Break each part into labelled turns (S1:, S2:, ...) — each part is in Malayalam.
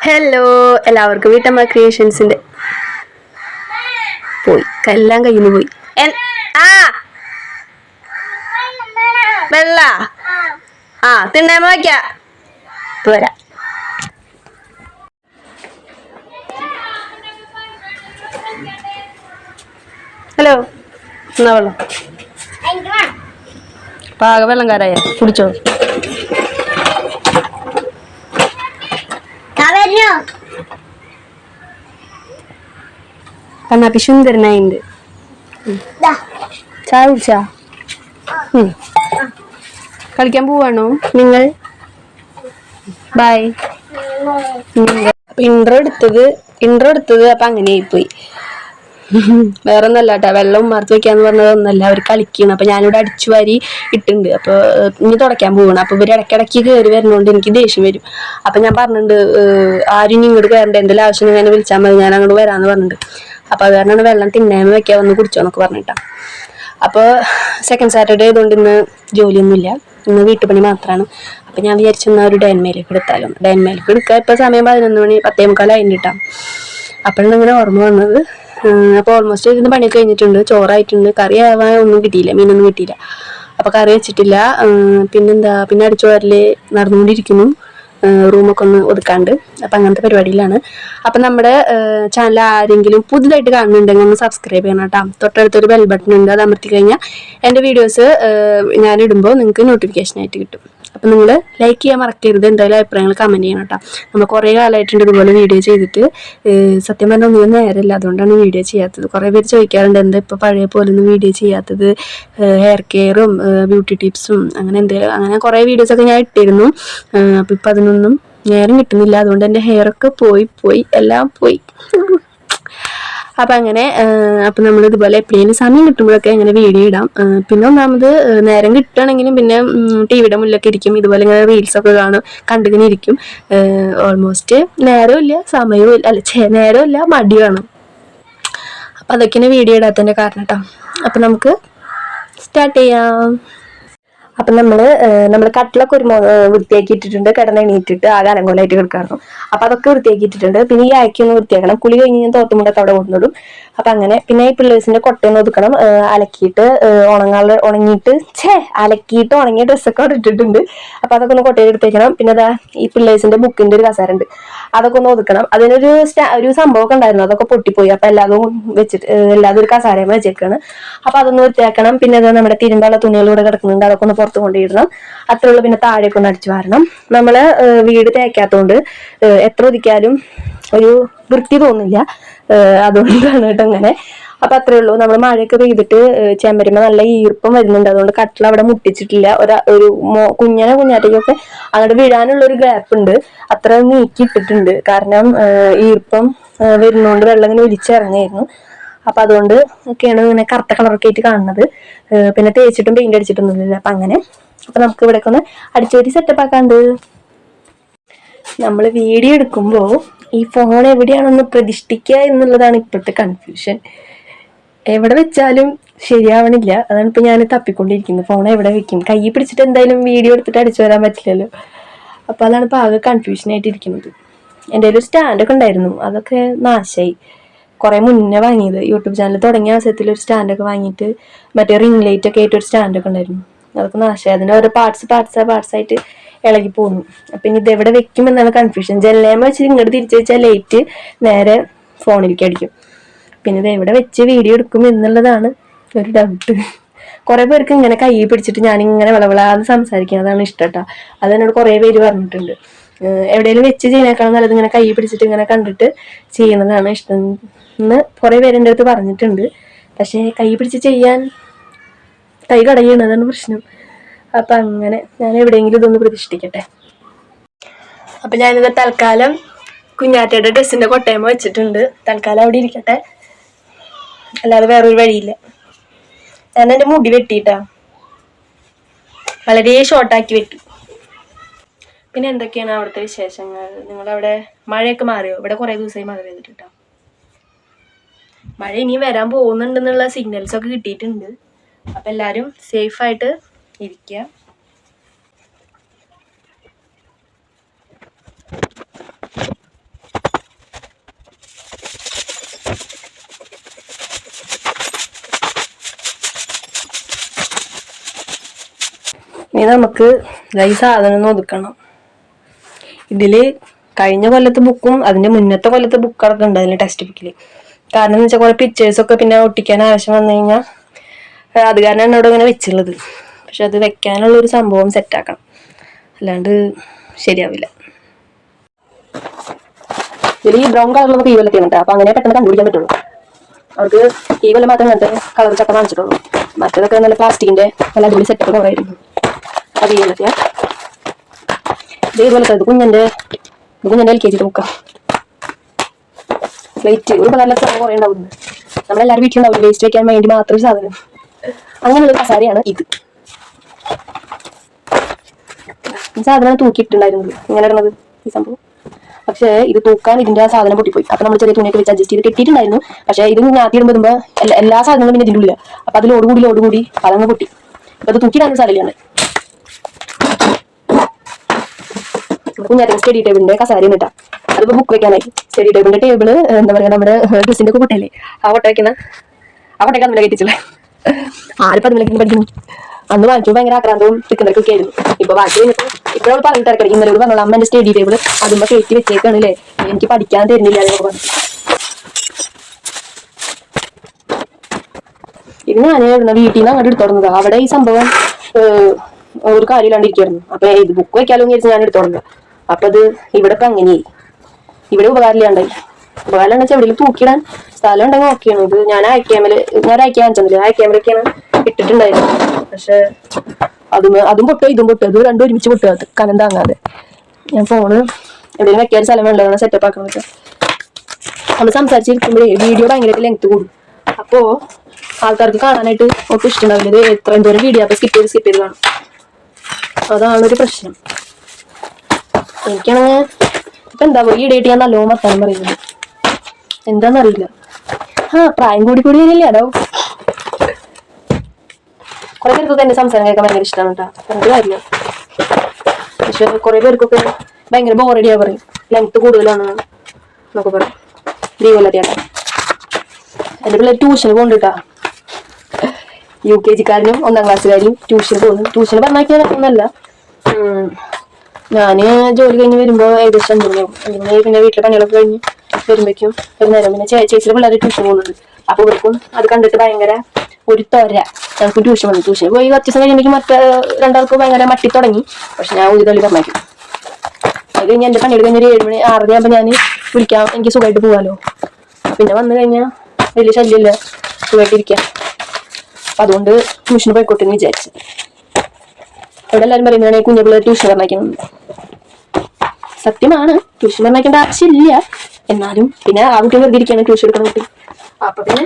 S1: ഹലോ എല്ലാവർക്കും വീട്ടമ്മ ക്രിയേഷൻസിന്റെ പോയി എല്ലാം കയ്യിൽ നിന്ന് പോയി ആ. വെള്ള. ആ തിണ്ണാമ വയ്ക്ക പോരാ ഹലോ എന്നാ വെള്ളം? പാക വെള്ളം കാരായ കുടിച്ചോ? കണ്ണാപ്പി സുന്ദരനായിണ്ട് ചായ കുടിച്ചാ? കളിക്കാൻ പോവാണോ? നിങ്ങൾ? ബൈ ഇൻട്രോ എടുത്തത് ഇൻട്രോ എടുത്തത് അപ്പൊ അങ്ങനെ ആയിപ്പോയി വേറെ ഒന്നല്ല കേട്ടോ വെള്ളം ഉമ്മാർത്ത് വെക്കാന്ന് പറഞ്ഞത് ഒന്നല്ല അവർ കളിക്കണം. അപ്പൊ ഞാനിവിടെ അടിച്ചു വാരി ഇട്ടുണ്ട്. അപ്പൊ ഇനി തുടക്കാൻ പോകണം അപ്പൊ ഇവർ ഇടയ്ക്കിടയ്ക്ക് കയറി വരുന്നോണ്ട് എനിക്ക് ദേഷ്യം വരും. അപ്പൊ ഞാൻ പറഞ്ഞിട്ടുണ്ട് ആരും ഇനി ഇങ്ങോട്ട് കയറേണ്ട എന്തെങ്കിലും ആവശ്യം ഞാൻ വിളിച്ചാൽ മതി. ഞാൻ അങ്ങോട്ട് വരാന്ന് പറഞ്ഞിട്ടുണ്ട് അപ്പൊ അത് വെള്ളം തിന്നേമ വെക്കാൻ വന്ന് കുടിച്ചോന്നൊക്കെ പറഞ്ഞിട്ടാ. അപ്പോൾ സെക്കൻഡ് സാറ്റർഡേ ആയതുകൊണ്ട് ഇന്ന് ജോലിയൊന്നുമില്ല. ഇന്ന് വീട്ടുപണി മാത്രമാണ് അപ്പം ഞാൻ വിചാരിച്ചു എന്നാൽ ഒരു ഡയൻമേലേക്ക് എടുത്താലോ. ഡയൻമേലേക്ക് എടുക്കുക ഇപ്പോൾ സമയം പതിനൊന്ന് മണി പത്തേ മുക്കാലായിട്ട് കിട്ടാം അപ്പോഴാണ് ഇങ്ങനെ ഓർമ്മ വന്നത്. അപ്പോൾ ഓൾമോസ്റ്റ് ഇന്ന് പണി കഴിഞ്ഞിട്ടുണ്ട്. ചോറായിട്ടുണ്ട്. കറി ആവാൻ ഒന്നും കിട്ടിയില്ല. മീനൊന്നും കിട്ടിയില്ല. അപ്പോൾ കറി വെച്ചിട്ടില്ല. പിന്നെന്താ? പിന്നെ അടിച്ചു വരൽ നടന്നുകൊണ്ടിരിക്കുന്നു. റൂമൊക്കെ ഒന്ന് ഒതുക്കാണ്ട്. അപ്പം അങ്ങനത്തെ പരിപാടിയിലാണ്. അപ്പം നമ്മുടെ ചാനൽ ആരെങ്കിലും പുതുതായിട്ട് കാണുന്നുണ്ടെങ്കിൽ ഒന്ന് സബ്സ്ക്രൈബ് ചെയ്യണം കേട്ടോ. തൊട്ടടുത്തൊരു ബെൽ ബട്ടൺ ഉണ്ട് അത് അമർത്തി കഴിഞ്ഞാൽ എന്റെ വീഡിയോസ് ഞാൻ ഇടുമ്പോൾ നിങ്ങൾക്ക് നോട്ടിഫിക്കേഷൻ ആയിട്ട് കിട്ടും. അപ്പം നിങ്ങൾ ലൈക്ക് ചെയ്യാൻ മറക്കരുത്. എന്തായാലും അഭിപ്രായങ്ങൾ കമന്റ് ചെയ്യണം കേട്ടോ നമ്മൾ കുറേ കാലമായിട്ടുണ്ട് ഇതുപോലെ വീഡിയോ ചെയ്തിട്ട്. സത്യം പറഞ്ഞാൽ ഒന്നും നേരമില്ല. അതുകൊണ്ടാണ് വീഡിയോ ചെയ്യാത്തത്. കുറേ പേര് ചോദിക്കാറുണ്ട് എന്താ ഇപ്പോൾ പഴയ പോലെ ഒന്നും വീഡിയോ ചെയ്യാത്തത്? ഹെയർ കെയറും ബ്യൂട്ടി ടിപ്സും അങ്ങനെ എന്തെങ്കിലും അങ്ങനെ കുറേ വീഡിയോസൊക്കെ ഞാൻ ഇട്ടിരുന്നു. അപ്പം ഇപ്പം അതിനൊന്നും നേരം കിട്ടുന്നില്ല. അതുകൊണ്ട് എന്റെ ഹെയറൊക്കെ പോയി പോയി എല്ലാം പോയി. അപ്പം അങ്ങനെ അപ്പം നമ്മൾ ഇതുപോലെ എപ്പോഴെങ്കിലും സമയം കിട്ടുമ്പോഴൊക്കെ ഇങ്ങനെ വീഡിയോ ഇടാം. പിന്നെ ഒന്നാമത് നേരം കിട്ടുകയാണെങ്കിലും പിന്നെ ടി വിയുടെ മുന്നിലൊക്കെ ഇരിക്കും. ഇതുപോലെ ഇങ്ങനെ റീൽസൊക്കെ കാണും കണ്ടിങ്ങനെ ഇരിക്കും. ഓൾമോസ്റ്റ് നേരമില്ല സമയവും അല്ല ചേ നേരമില്ല മടി വേണം അപ്പം അതൊക്കെയാണ് വീഡിയോ ഇടാത്തതിന്റെ കാരണം കേട്ടോ അപ്പം നമുക്ക് സ്റ്റാർട്ട് ചെയ്യാം. അപ്പം നമ്മൾ നമ്മൾ കട്ടിലൊക്കെ ഒരു വൃത്തിയാക്കി ഇട്ടിട്ടുണ്ട്. കിടന്ന് എണീറ്റിട്ട് ആകെ അലങ്കോലായിട്ട് കിടക്കാറുണ്ട് അപ്പം അതൊക്കെ വൃത്തിയാക്കി ഇട്ടിട്ടുണ്ട്. പിന്നെ ഈ അയക്കൊന്ന് വൃത്തിയാക്കണം. കുളി കഴിഞ്ഞ് ഞാൻ തോട്ടുമുണ്ടൊക്കെ അവിടെ കൊണ്ടുവിടും അപ്പം അങ്ങനെ പിന്നെ ഈ പിള്ളേഴ്സിന്റെ കൊട്ടയൊന്ന് ഒതുക്കണം. അലക്കിയിട്ട് ഉണങ്ങാൾ ഉണങ്ങിയിട്ട് ഛേ അലക്കിയിട്ട് ഉണങ്ങിയ ഡ്രസ്സൊക്കെ അവിടെ ഇട്ടിട്ടുണ്ട്. അപ്പം അതൊക്കെ ഒന്ന് കൊട്ടയിൽ എടുത്തേക്കണം പിന്നെ അതാ ഈ പിള്ളേഴ്സിന്റെ ബുക്കിന്റെ ഒരു കസാര ഉണ്ട് അതൊക്കെ ഒന്ന് ഒതുക്കണം. അതിനൊരു ഒരു സംഭവമൊക്കെ ഉണ്ടായിരുന്നു. അതൊക്കെ പൊട്ടിപ്പോയി. അപ്പൊ എല്ലാതും വെച്ചിട്ട് എല്ലാതും ഒരു കസാരയും വെച്ചേക്കാണ്. അപ്പൊ അതൊന്ന് വൃത്തിയാക്കണം. പിന്നെ അത് നമ്മുടെ തിരുമ്പുള്ള തുണികളിലൂടെ കിടക്കുന്നുണ്ട്. അതൊക്കെ ഒന്ന് പുറത്ത് കൊണ്ടിടണം അത്രേ ഉള്ളൂ. പിന്നെ താഴേക്ക് ഒന്ന് അടിച്ചു വാരണം. നമ്മൾ വീട് തേക്കാത്തോണ്ട് എത്ര ഒതുക്കിയാലും ഒരു വൃത്തി തോന്നില്ല അതുകൊണ്ടാണ് കേട്ടോ അങ്ങനെ അപ്പൊ അത്രേ ഉള്ളൂ. നമ്മൾ മഴയൊക്കെ പെയ്തിട്ട് ചെമ്പരുമ്പോ നല്ല ഈർപ്പം വരുന്നുണ്ട്. അതുകൊണ്ട് കട്ടിൽ അവിടെ മുട്ടിച്ചിട്ടില്ല. ഒരു ഒരു കുഞ്ഞനെ കുഞ്ഞാറ്റയ്ക്കൊക്കെ അങ്ങോട്ട് വീഴാനുള്ള ഒരു ഗ്യാപ്പ് ഉണ്ട്. അത്ര നീക്കി ഇട്ടിട്ടുണ്ട് കാരണം ഈർപ്പം വരുന്നോണ്ട് വെള്ളം ഇങ്ങനെ ഒലിച്ചിറങ്ങായിരുന്നു. അപ്പൊ അതുകൊണ്ട് ഒക്കെയാണ് ഇങ്ങനെ കറുത്ത കളറൊക്കെ ആയിട്ട് കാണുന്നത്. പിന്നെ തേച്ചിട്ടും പെയിന്റ് അടിച്ചിട്ടൊന്നുമില്ല. അപ്പൊ അങ്ങനെ. അപ്പൊ നമുക്ക് ഇവിടെ ഒന്ന് അടിച്ചേരി സെറ്റപ്പ് ആക്കാണ്ട്. നമ്മൾ വീഡിയോ എടുക്കുമ്പോൾ ഈ ഫോൺ എവിടെയാണെന്ന് പ്രതിഷ്ഠിക്കുക എന്നുള്ളതാണ് ഇപ്പോഴത്തെ കൺഫ്യൂഷൻ എവിടെ വെച്ചാലും ശരിയാവണില്ല. അതാണ് ഇപ്പൊ ഞാൻ തപ്പിക്കൊണ്ടിരിക്കുന്നത്. ഫോൺ എവിടെ വെക്കും? കൈ പിടിച്ചിട്ട് എന്തായാലും വീഡിയോ എടുത്തിട്ട് അടിച്ചു വരാൻ പറ്റില്ലല്ലോ. അപ്പൊ അതാണ് ഇപ്പൊ ആകെ കൺഫ്യൂഷൻ ആയിട്ട് ഇരിക്കുന്നത്. എന്റെ ഒരു സ്റ്റാൻഡൊക്കെ ഉണ്ടായിരുന്നു. അതൊക്കെ നാശായി. കുറെ മുന്നേ വാങ്ങിയത്. യൂട്യൂബ് ചാനൽ തുടങ്ങിയ അവസരത്തിൽ ഒരു സ്റ്റാൻഡൊക്കെ വാങ്ങിയിട്ട് മറ്റേ റിംഗ് ലൈറ്റ് ഒക്കെ ആയിട്ട് ഒരു സ്റ്റാൻഡൊക്കെ ഉണ്ടായിരുന്നു. അതൊക്കെ നാശമായി അതിന്റെ ഓരോ പാർട്സ് പാർട്സ് പാർട്സ് ആയിട്ട് ഇളകി പോകുന്നു അപ്പൊ ഇനി ഇത് എവിടെ വെക്കും എന്നാണ് കൺഫ്യൂഷൻ ജനലേമ വെച്ച് ഇങ്ങോട്ട് തിരിച്ചു വെച്ചാൽ ലൈറ്റ് നേരെ ഫോണിലേക്ക് അടിക്കും. പിന്നെ ഇത് എവിടെ വെച്ച് വീഡിയോ എടുക്കും എന്നുള്ളതാണ് ഒരു ഡൗട്ട് കുറെ പേർക്ക് ഇങ്ങനെ കൈ പിടിച്ചിട്ട് ഞാൻ ഇങ്ങനെ വിളവിളാന്ന് സംസാരിക്കുന്നതാണ് ഇഷ്ടം കേട്ടോ അത് എന്നോട് കുറെ പേര് പറഞ്ഞിട്ടുണ്ട്. എവിടെയെങ്കിലും വെച്ച് ചെയ്യുന്നേക്കാളും നല്ലത് ഇങ്ങനെ കൈ പിടിച്ചിട്ട് ഇങ്ങനെ കണ്ടിട്ട് ചെയ്യുന്നതാണ് ഇഷ്ടം എന്ന് കുറെ പേര് എന്റെ അടുത്ത് പറഞ്ഞിട്ടുണ്ട്. പക്ഷേ കൈ പിടിച്ച് ചെയ്യാൻ കൈ കടയുന്നതാണ് പ്രശ്നം. അപ്പം അങ്ങനെ ഞാൻ എവിടെയെങ്കിലും ഇതൊന്ന് പ്രതിഷ്ഠിക്കട്ടെ. അപ്പം ഞാനിത് തൽക്കാലം കുഞ്ഞാറ്റയുടെ ഡ്രസ്സിന്റെ കൊട്ടയമ്മ വെച്ചിട്ടുണ്ട്. തൽക്കാലം അവിടെ ഇരിക്കട്ടെ. അല്ലാതെ വേറൊരു വഴിയില്ല. ഞാൻ എന്റെ മുടി വെട്ടിയിട്ടാ. വളരെ ഷോർട്ടാക്കി വെട്ടി. പിന്നെ എന്തൊക്കെയാണ് അവിടുത്തെ വിശേഷങ്ങൾ? നിങ്ങളവിടെ മഴയൊക്കെ മാറിയോ? ഇവിടെ കുറേ ദിവസമായി മഴ പെയ്തിട്ടാ മഴ ഇനി വരാൻ പോകുന്നുണ്ടെന്നുള്ള സിഗ്നൽസ് ഒക്കെ കിട്ടിയിട്ടുണ്ട്. അപ്പൊ എല്ലാരും സേഫ് ആയിട്ട് ഇരിക്കുക നമുക്ക് ഈ സാധനം ഒന്ന് ഒതുക്കണം. ഇതിൽ കഴിഞ്ഞ കൊല്ലത്തെ ബുക്കും അതിന്റെ മുന്നത്തെ കൊല്ലത്തെ ബുക്കുകളൊക്കെ ഉണ്ട് അതിൽ ടെക്സ്റ്റ് ബുക്കിൽ കാരണം എന്ന് വെച്ചാൽ കുറെ പിക്ചേഴ്സ് ഒക്കെ പിന്നെ ഒട്ടിക്കാൻ ആവശ്യം വന്നു കഴിഞ്ഞാൽ അത് കാരണം എന്നോട് ഇങ്ങനെ വെച്ചുള്ളത്. പക്ഷെ അത് വെക്കാനുള്ള ഒരു സംഭവം സെറ്റാക്കണം അല്ലാണ്ട് ശരിയാവില്ല. ഇതിൽ ഈ ബ്രൗൺ കളറിലുള്ള കീ കൊല്ലത്തെ ഉണ്ട് അപ്പൊ അങ്ങനെ പെട്ടെന്ന് കണ്ടുപിടിക്കാൻ പറ്റുള്ളൂ. അവർക്ക് കീ കൊല്ലം മാത്രം അങ്ങനത്തെ കളർ ചക്ക വാങ്ങിച്ചിട്ടുള്ളൂ മറ്റേതൊക്കെ നല്ല പ്ലാസ്റ്റിക്കിന്റെ നല്ല അടിപൊളി സെറ്റപ്പ് കുറവായിരുന്നു ഈ കൊല്ലത്തെയാ ഇത് കുഞ്ഞന്റെ ഇത് കുഞ്ഞന്റെ എൽ കെ ജിയുടെ ബുക്കാ പ്ലേറ്റ് ഒരു നല്ല സാധനം കുറേ ഉണ്ടാവുന്നത് നമ്മളെല്ലാവരും വീട്ടിലുണ്ടാവും വേസ്റ്റ് വെക്കാൻ വേണ്ടി മാത്രം സാധനം. അങ്ങനെയുള്ള കസാരയാണ് ഇത്. ഈ സാധനം തൂക്കിയിട്ടുണ്ടായിരുന്നത്. ഇങ്ങനെ ഇടുന്നത് ഈ സംഭവം? പക്ഷേ ഇത് തൂക്കാൻ ഇതിന്റെ ആ സാധനം പൊട്ടിപ്പോയി. അപ്പൊ നമ്മൾ ചെറിയ തുണിയൊക്കെ വെച്ച് അഡ്ജസ്റ്റ് ചെയ്ത് കെട്ടിയിട്ടുണ്ടായിരുന്നു. പക്ഷേ ഇത് ഞാത്തി ഇടുമ്പോൾ ഇടുമ്പോൾ എല്ലാ സാധനങ്ങളും പിന്നെ ഇതിന്റെ ഉള്ളില്ല അപ്പൊ അതിൽ ഓടുകൂടി ഓടുകൂടി അതങ്ങ് പൊട്ടി. അപ്പൊ അത് തൂക്കിയിടാൻ സാധനമാണ് കുഞ്ഞാറ്റ സ്റ്റഡി ടേബിളിന്റെ കസാരി നിട്ടാ അതിപ്പോ ബുക്ക് വെക്കാനായി. സ്റ്റഡി ടേബിളിന്റെ ടേബിൾ എന്താ പറയാ നമ്മുടെ ഡ്രസ്സിന്റെ ഒക്കെ പൊട്ടല്ലേ ആ കൊട്ട വെക്കുന്ന. ആ കൊട്ടയ്ക്ക് നമ്മളെ കെട്ടിച്ചില്ലേ ആരിപ്പോ അതിലേക്ക് പഠിക്കുന്നു? അന്ന് വാങ്ങിച്ചു ഭയങ്കര ആക്രാന്തവും തിക്കുന്നൊക്കെ ആയിരുന്നു. ഇപ്പൊ വായിച്ചു കഴിഞ്ഞപ്പോ ഇപ്പോഴോട് പറഞ്ഞിട്ട് ഇറക്കി ഇന്നലെ പറഞ്ഞു അമ്മ എന്റെ സ്റ്റഡി ടേബിൾ അതുമ്പോ കയറ്റി വെച്ചേക്കാണല്ലേ എനിക്ക് പഠിക്കാൻ തരുന്നില്ല ഇത് ഞാനായിരുന്നു വീട്ടിൽ നിന്ന് അങ്ങോട്ട് എടുത്തോടുന്നത് അവിടെ ഈ സംഭവം ഒരു കാര്യമില്ലാണ്ടിരിക്കുവായിരുന്നു അപ്പൊ ഇത് ബുക്ക് വെക്കാലോ എന്ന് വിചാരിച്ച് ഞാൻ എടുത്തോടുന്നത് അപ്പൊ അത് ഇവിടെ ഇപ്പൊ അങ്ങനെയായി. ഇവിടെ ഉപകാരമില്ലാണ്ടായി. ഉപകാരം വെച്ചാൽ എവിടെയും തൂക്കിയിടാൻ സ്ഥലം ഉണ്ടെങ്കിൽ ഓക്കെയാണ് ഇത് ഞാൻ അയക്കാമൽ ഞാൻ അയക്കാൻ വെച്ചില്ല അയക്കാമലൊക്കെയാണ് ഇട്ടിട്ടുണ്ടായിരുന്നു. പക്ഷെ അതും അതും പൊട്ടോ ഇതും പൊട്ടോ. അതും രണ്ടും ഒരുമിച്ച് പൊട്ടോ. അത് കനം താങ്ങാതെ. ഞാൻ ഫോണ് എവിടെയും വെക്കാൻ സ്ഥലം വേണ്ട? സെറ്റപ്പ് ആക്കണം വെച്ചാൽ നമ്മൾ സംസാരിച്ചിരിക്കുമ്പോഴേ വീഡിയോ ഭയങ്കരമായിട്ട് ലെങ്ത് കൂടും. അപ്പോ ആൾക്കാർക്ക് കാണാനായിട്ട് ഒട്ടും ഇഷ്ടമുണ്ടാവില്ല. എത്ര എന്തോരം വീഡിയോ അപ്പൊ സ്കിപ്പ് ചെയ്ത് സ്കിപ്പ് ചെയ്ത് കാണും. അതാണ് ഒരു പ്രശ്നം. എനിക്കാണെങ്കിൽ ഇപ്പൊ എന്താ ഈ ഡേറ്റ് ഞാൻ നല്ലോണം വർത്താനം പറയുന്നത്? എന്താന്നറിയില്ല. ആ പ്രായം കൂടി കൂടി വരില്ലേ അതോ? കുറെ പേർക്കൊക്കെ എന്റെ സംസാരം കേൾക്കാൻ ഭയങ്കര ഇഷ്ടമാണ് കേട്ടോ പറഞ്ഞിട്ട് കാര്യമില്ല പക്ഷെ കുറെ പേർക്കൊക്കെ ഭയങ്കര ബോറടിയാ പറയും. ലെങ്ത് കൂടുതലാണ് എന്നൊക്കെ പറയും. ദീപലതേട്ടാ എന്റെ പിള്ളേർ ട്യൂഷന് പോകണ്ടിട്ടാ യു കെ ജിക്കാരനും ഒന്നാം ക്ലാസ്സുകാരും ട്യൂഷന് പോകുന്നു ട്യൂഷന് പറഞ്ഞാൽ ഒന്നല്ല. ഞാൻ ജോലി കഴിഞ്ഞ് വരുമ്പോ ഏകദേശം അഞ്ചു മണിയാവും പിന്നെ വീട്ടിലെ പണികളൊക്കെ കഴിഞ്ഞ് വരുമ്പോഴേക്കും ഒരു നേരം പിന്നെ ചേച്ചിയിൽ പിള്ളേർ ട്യൂഷൻ പോകുന്നുണ്ട്. അപ്പൊ ഇവർക്കും അത് കണ്ടിട്ട് ഭയങ്കര ഒരു തൊര ഞങ്ങൾക്ക് ട്യൂഷൻ വന്നു. ട്യൂഷൻ പോയി കുറച്ച് ദിവസം കഴിയുമ്പോഴേക്കും മറ്റേ രണ്ടാൾക്ക് ഭയങ്കര മട്ടി തുടങ്ങി. പക്ഷെ ഞാൻ ഒരു തള്ളി പറഞ്ഞേക്കും അത് കഴിഞ്ഞ് എന്റെ പണികൾ കഴിഞ്ഞ ഒരു ഏഴ് മണി ആറര ആകുമ്പോ ഞാൻ വിളിക്കാം. എനിക്ക് സുഖമായിട്ട് പോവാലോ. പിന്നെ വന്നു കഴിഞ്ഞാൽ വലിയ ശല്യമില്ല. സുഖമായിട്ടിരിക്കാം അതുകൊണ്ട് ട്യൂഷന് പോയിക്കോട്ടെ എന്ന് വിചാരിച്ചു. ഇവിടെ എല്ലാവരും പറയുന്നതാണ് കുഞ്ഞു പിള്ളേർ ട്യൂഷൻ നിർണയിക്കുന്നത് സത്യമാണ്. ട്യൂഷൻ പറഞ്ഞേക്കേണ്ട ആവശ്യമില്ല. എന്നാലും പിന്നെ ആ കുട്ടി വെറുതെ ട്യൂഷൻ എടുക്കുന്ന കുട്ടി. അപ്പൊ പിന്നെ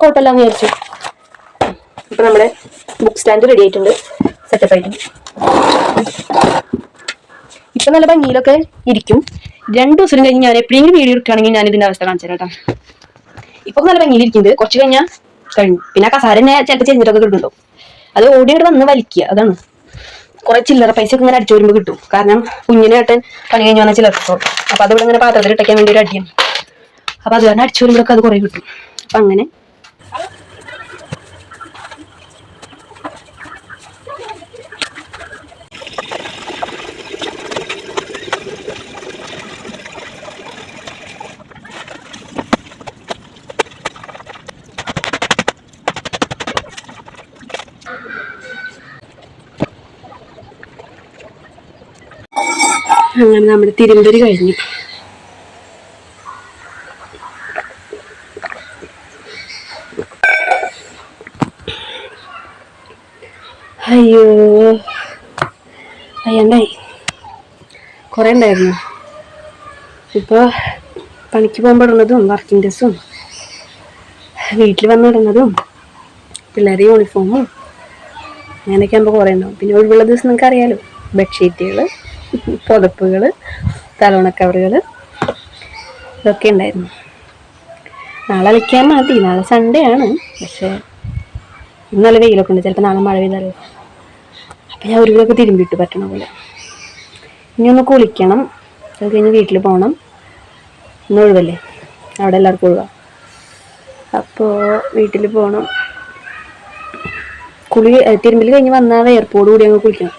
S1: കോട്ടെല്ലാം വിചാരിച്ചു. ഇപ്പൊ നമ്മുടെ ബുക്ക് സ്റ്റാൻഡ് റെഡി ആയിട്ടുണ്ട്. സെറ്റപ്പ് ആയിട്ടുണ്ട് ഇപ്പൊ നല്ല ഭംഗിയിലൊക്കെ ഇരിക്കും. രണ്ടു ദിവസം കഴിഞ്ഞ് ഞാൻ എപ്പോഴെങ്കിലും വീഡിയോ എടുക്കുകയാണെങ്കിൽ ഞാൻ ഇതിന്റെ അവസ്ഥ കാണിച്ചു കേട്ടോ. ഇപ്പൊ നല്ല ഭംഗിയിലിരിക്കുന്നത് കുറച്ച് കഴിഞ്ഞാൽ കഴിഞ്ഞു. പിന്നെ കസാര ചിലപ്പോൾ ചെഞ്ഞിട്ടൊക്കെ കിട്ടുന്നുണ്ടോ അത് ഓടിയോട് വന്ന് വലിക്കുക. അതാണ്. കുറെ ചില്ലറ പൈസ ഒക്കെ ഇങ്ങനെ അടിച്ചു വരുമ്പോൾ കിട്ടും. കാരണം കുഞ്ഞിനെ ഏട്ടൻ പണി കഴിഞ്ഞ് വന്ന ചില്ലറ അപ്പൊ അതിവിടെ ഇങ്ങനെ പാത്രത്തിൽ ഇട്ടയ്ക്കാൻ വേണ്ടി ഒരു അടിയാണ് അപ്പൊ അത് കാരണം അടിച്ചു വരുമ്പോഴൊക്കെ അത് കുറെ കിട്ടും. അപ്പൊ അങ്ങനെ അങ്ങനെ നമ്മുടെ തിരുമ്പരി കഴിഞ്ഞു. അയ്യോ. അയ്യണ്ടായി കുറെ ഉണ്ടായിരുന്നു. ഇപ്പൊ പണിക്ക് പോകുമ്പോൾ വർക്കിംഗ് ഡ്രസ്സും വീട്ടിൽ വന്നിടുന്നതും പിള്ളേരെ യൂണിഫോമും അങ്ങനെയൊക്കെ ആകുമ്പോൾ കുറേ ഉണ്ടാവും. പിന്നെ ഒഴിവുള്ള ദിവസം നിങ്ങൾക്ക് അറിയാലോ ബെഡ്ഷീറ്റുകൾ പുതപ്പുകൾ തലോണ കവറുകൾ ഇതൊക്കെ ഉണ്ടായിരുന്നു. നാളെ അലക്കാൻ മതി. നാളെ സൺഡേ ആണ്. പക്ഷേ ഇന്ന് നല്ല വെയിലൊക്കെ ഉണ്ട്. ചിലപ്പോൾ നാളെ മഴ പെയ്താലോ. അപ്പം ഞാൻ ഒരു തിരുമ്പിട്ട് പറ്റണ പോലെ. ഇനി ഒന്ന് കുളിക്കണം. അത് കഴിഞ്ഞ് വീട്ടിൽ പോകണം ഇന്ന് ഒഴിവല്ലേ? അവിടെ എല്ലാവർക്കും ഒഴിവാ. അപ്പോൾ വീട്ടിൽ പോകണം
S2: കുളി തിരുമ്പിൽ കഴിഞ്ഞ് വന്നാൽ വേർപ്പോട് കൂടി അങ്ങ് കുളിക്കണം.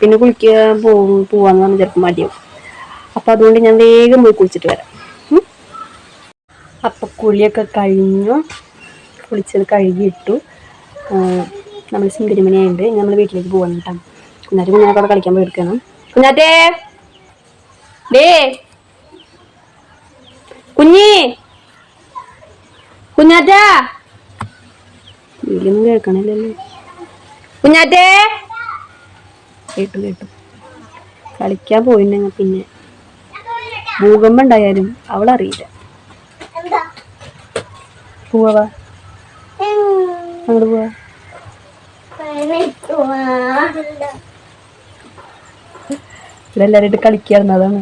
S2: പിന്നെ കുളിക്കാൻ പോകും പോവാന്ന് പറഞ്ഞാൽ ചിലപ്പോൾ മടിയാവും. അപ്പം അതുകൊണ്ട് ഞാൻ വേഗം പോയി കുളിച്ചിട്ട് വരാം. അപ്പം കുളിയൊക്കെ കഴിഞ്ഞു. കുളിച്ചത് കഴുകിയിട്ടു. നമ്മൾ സുന്ദരിമണിയായിട്ട് നമ്മൾ വീട്ടിലേക്ക് പോകണം കേട്ടോ. കുഞ്ഞാറ്റ് കുഞ്ഞാറ്റോടെ കളിക്കാൻ പോയി എടുക്കണം. കുഞ്ഞാറ്റേ! ഡേ കുഞ്ഞി! കുഞ്ഞാറ്റാ! വീട്ടിലൊന്നും കുഞ്ഞാറ്റേ! കേട്ടു കേട്ടു. കളിക്കാൻ പോയിട്ടുണ്ടെങ്കിൽ പിന്നെ. ഭൂകമ്പം ഉണ്ടായാലും അവളറിയില്ല പോവാ അങ്ങോട്ട് പോവാ. ഇവിടെ എല്ലാവരും കളിക്കായിരുന്നു അതാണ്.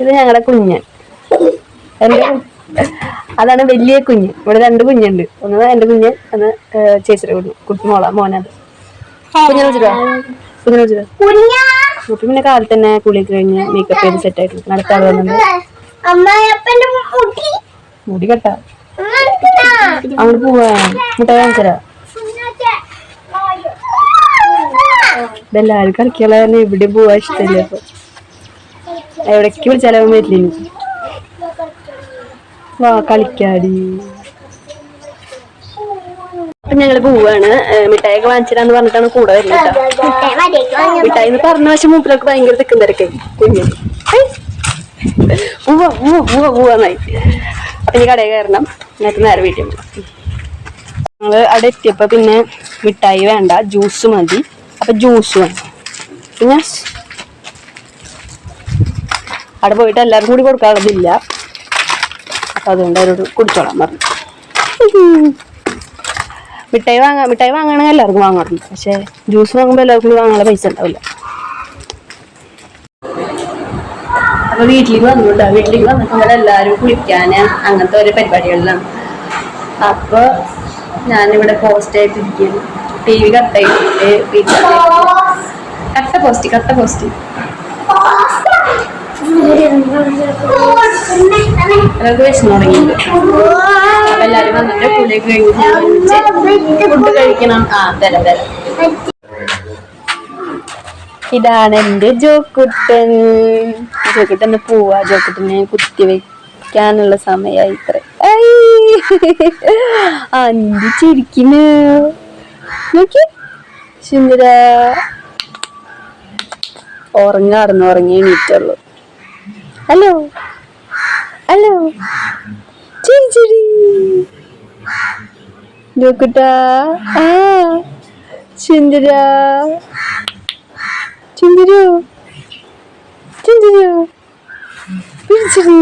S2: ഇത് ഞങ്ങളുടെ കുഞ്ഞ് എന്റെ അതാണ് വലിയ കുഞ്ഞ് ഇവിടെ രണ്ട് കുഞ്ഞുണ്ട്. ഒന്ന് എന്റെ കുഞ്ഞ് ഒന്ന് ചേച്ചിയുടെ കുഞ്ഞ്. കുട്ടി മോളാ മോനത്. കുഞ്ഞിനെ വെച്ചിട്ടോ
S3: കുഞ്ഞാ.
S2: കുട്ടി പിന്നെ കാലത്ത് തന്നെ കുളി കഴിഞ്ഞ് മേക്കപ്പ് ചെയ്ത് സെറ്റ് ആയിട്ട് വന്നത്
S3: അമ്മായപ്പന്റെ
S2: മുടി. കെട്ടാ. അവിടെ പോവാ. മുട്ടായി വാങ്ങിച്ചരാ. ഇതെല്ലാരും കളിക്കാനുള്ള കാരണം എവിടെ പോവാ ഇഷ്ടമില്ല ഇപ്പൊ. എവിടേക്ക് വിളിച്ചാലും വരില്ല വാ കളിക്കാടി. അപ്പൊ ഞങ്ങൾ പോവാണ്. മിഠായിയൊക്കെ വാങ്ങിച്ചിടാന്ന് പറഞ്ഞിട്ടാണ് കൂടെ വരുന്നത്. മിഠായി എന്ന് പറഞ്ഞ പക്ഷെ മൂപ്പിലൊക്കെ ഭയങ്കര തിക്കും തിരക്ക്. കുഞ്ഞു. ഉവ്വന്നായി അപ്പൊ ഇനി കടയിൽ കയറണം. എന്നിട്ട് നേരെ വീട്ടിൽ ഞങ്ങൾ അവിടെ എത്തിയപ്പോ പിന്നെ മിഠായി വേണ്ട ജ്യൂസ് മതി. അപ്പൊ ജ്യൂസ് വേണം പിന്നെ? അവിടെ പോയിട്ട് എല്ലാവർക്കും കൂടി കൊടുക്കാനുള്ളതില്ല അപ്പൊ അതുകൊണ്ട് അവരോട് കുടിച്ചോളാം പറഞ്ഞു. മിഠായി വാങ്ങാ മിഠായി വാങ്ങണമെങ്കിൽ എല്ലാവർക്കും വാങ്ങാറുണ്ട്. പക്ഷെ ജ്യൂസ് വാങ്ങുമ്പോൾ എല്ലാവർക്കും വാങ്ങാനുള്ള പൈസ ഉണ്ടാവില്ല. അപ്പൊ വീട്ടിലേക്ക് വന്നിട്ടുണ്ട് വീട്ടിലേക്ക് വന്നിട്ട് നമ്മൾ എല്ലാവരും കുളിക്കാന് അങ്ങനത്തെ ഓരോ പരിപാടികളിലാണ്. അപ്പൊ ഞാനിവിടെ പോസ്റ്റ് ആയിട്ടിരിക്കും ടി വി കട്ടായിട്ടുണ്ട് വീട്ടിൽ കട്ട പോസ്റ്റ് കട്ട പോസ്റ്റ് അതൊക്കെ വിഷമം തുടങ്ങിയിട്ടുണ്ട് അപ്പൊ എല്ലാരും വന്നിട്ട് കുളിയൊക്കെ കഴിഞ്ഞിട്ട് ഫുഡ് കഴിക്കണം. ആ തരാം തരാം. ഇതാണ് എന്റെ ജോക്കുട്ടൻ. ജോക്കുട്ടൻ പോവാ. ജോക്കുട്ടനെ കുത്തി വെക്കാനുള്ള സമയായി ഇത്ര. അഞ്ചു ചിരിക്കുന്നു? നോക്കി. സുന്ദര. ഉറങ്ങാറുന്നു ഉറങ്ങി എണീറ്റുള്ളൂ. ഹലോ. ഹലോ. ചിരി ചിരി. ജോക്കുട്ടാ ആ സുന്ദര ചിന്തിരു ചിന്തിരു. പിടിച്ചിരി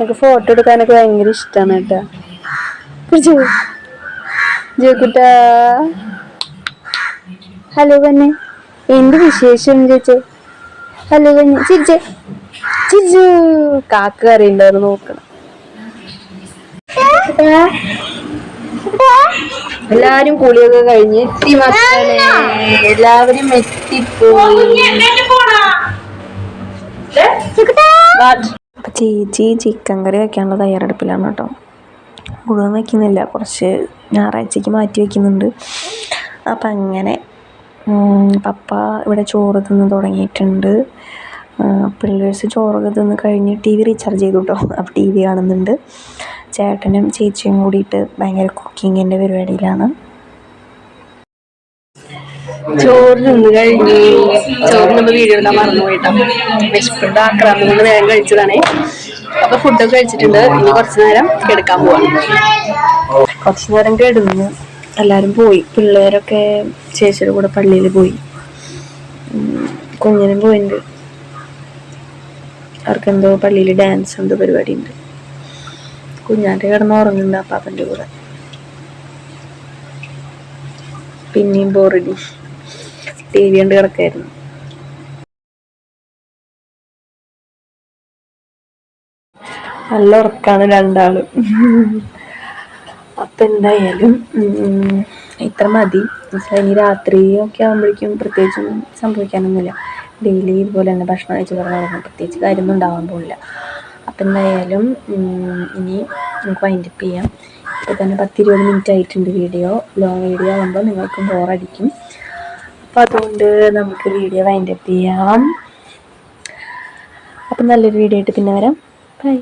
S2: എനിക്ക് ഫോട്ടോ എടുക്കാനൊക്കെ ഭയങ്കര ഇഷ്ടമാണ് കേട്ടോ. പിടിച്ചു. ജോക്കുട്ട. ഹലോ കന്നെ എന്ത് വിശേഷം ചേച്ചേ? ഹലോ കന്നെ ചിരിച്ചേ. കാക്ക കറിയുണ്ടായിരുന്നു നോക്കണം. എല്ലാരും കുളിയൊക്കെ കഴിഞ്ഞ് എത്തി മക്കളെ. എല്ലാവരും എത്തിപ്പോയി.
S1: അപ്പം ചേച്ചി ചിക്കൻ കറി വെക്കാനുള്ള തയ്യാറെടുപ്പിലാണ് കേട്ടോ. മുഴുവൻ വെക്കുന്നില്ല. കുറച്ച് ഞായറാഴ്ചക്ക് മാറ്റി വെക്കുന്നുണ്ട്. അപ്പം അങ്ങനെ പപ്പ ഇവിടെ ചോറ് തിന്ന് തുടങ്ങിയിട്ടുണ്ട്. പിള്ളേഴ്സ് ചോറൊക്കെ തിന്ന് കഴിഞ്ഞ് ടി വി റീചാർജ് ചെയ്തു കേട്ടോ അപ്പോൾ ടി വി കാണുന്നുണ്ട്. ചേട്ടനും ചേച്ചിയും കൂടിയിട്ട് ഭയങ്കര കുക്കിങ്ങിന്റെ പരിപാടിയിലാണ്.
S2: ചോറ് നിന്ന് കഴിഞ്ഞു ചോറ് നമ്മൾ വീഡിയോ ഇടാൻ മറന്നുപോയിട്ടാണ് വിശപ്പിന്റെ ആക്രാന്തം കൊണ്ട് വേഗം കഴിച്ചതാണേ. അപ്പൊ ഫുഡൊക്കെ കഴിച്ചിട്ടുണ്ട്. ഇനി കുറച്ചു നേരം കിടക്കാൻ പോവാം. കുറച്ചു നേരം കിടന്നു എല്ലാരും പോയി. പിള്ളേരൊക്കെ ചേച്ചിയുടെ കൂടെ പള്ളിയിൽ പോയി. കുഞ്ഞിനും പോയിട്ടുണ്ട് അവർക്കെന്തോ പള്ളിയിൽ ഡാൻസ് എന്തോ പരിപാടി ഉണ്ട് കുഞ്ഞാന്റെ കിടന്ന് ഉറങ്ങുന്നുണ്ട് അപ്പാപ്പന്റെ കൂടെ. പിന്നെയും ബോറടി ടി വി കണ്ട് കിടക്കായിരുന്നു. നല്ല ഉറക്കാണ് രണ്ടാളും. അപ്പൊ എന്തായാലും ഇത്ര മതി. ഇനി രാത്രി ഒക്കെ ആകുമ്പോഴേക്കും പ്രത്യേകിച്ചും സംഭവിക്കാനൊന്നുമില്ല. ഡെയിലി ഇതുപോലെ തന്നെ ഭക്ഷണം കഴിച്ച് പറഞ്ഞാൽ പ്രത്യേകിച്ച് കാര്യമൊന്നും ഉണ്ടാവാൻ പോകില്ല
S1: അപ്പം എന്തായാലും ഇനി നമുക്ക് വൈൻഡപ്പ് ചെയ്യാം. ഇപ്പോൾ തന്നെ പത്തിരുപത് മിനിറ്റ് ആയിട്ടുണ്ട് വീഡിയോ ലോങ് വീഡിയോ ആകുമ്പോൾ നിങ്ങൾക്ക് ബോറടിക്കും അപ്പം അതുകൊണ്ട് നമുക്ക് വീഡിയോ വൈൻഡപ്പ് ചെയ്യാം. അപ്പം നല്ലൊരു വീഡിയോ ആയിട്ട് പിന്നെ വരാം. ബൈ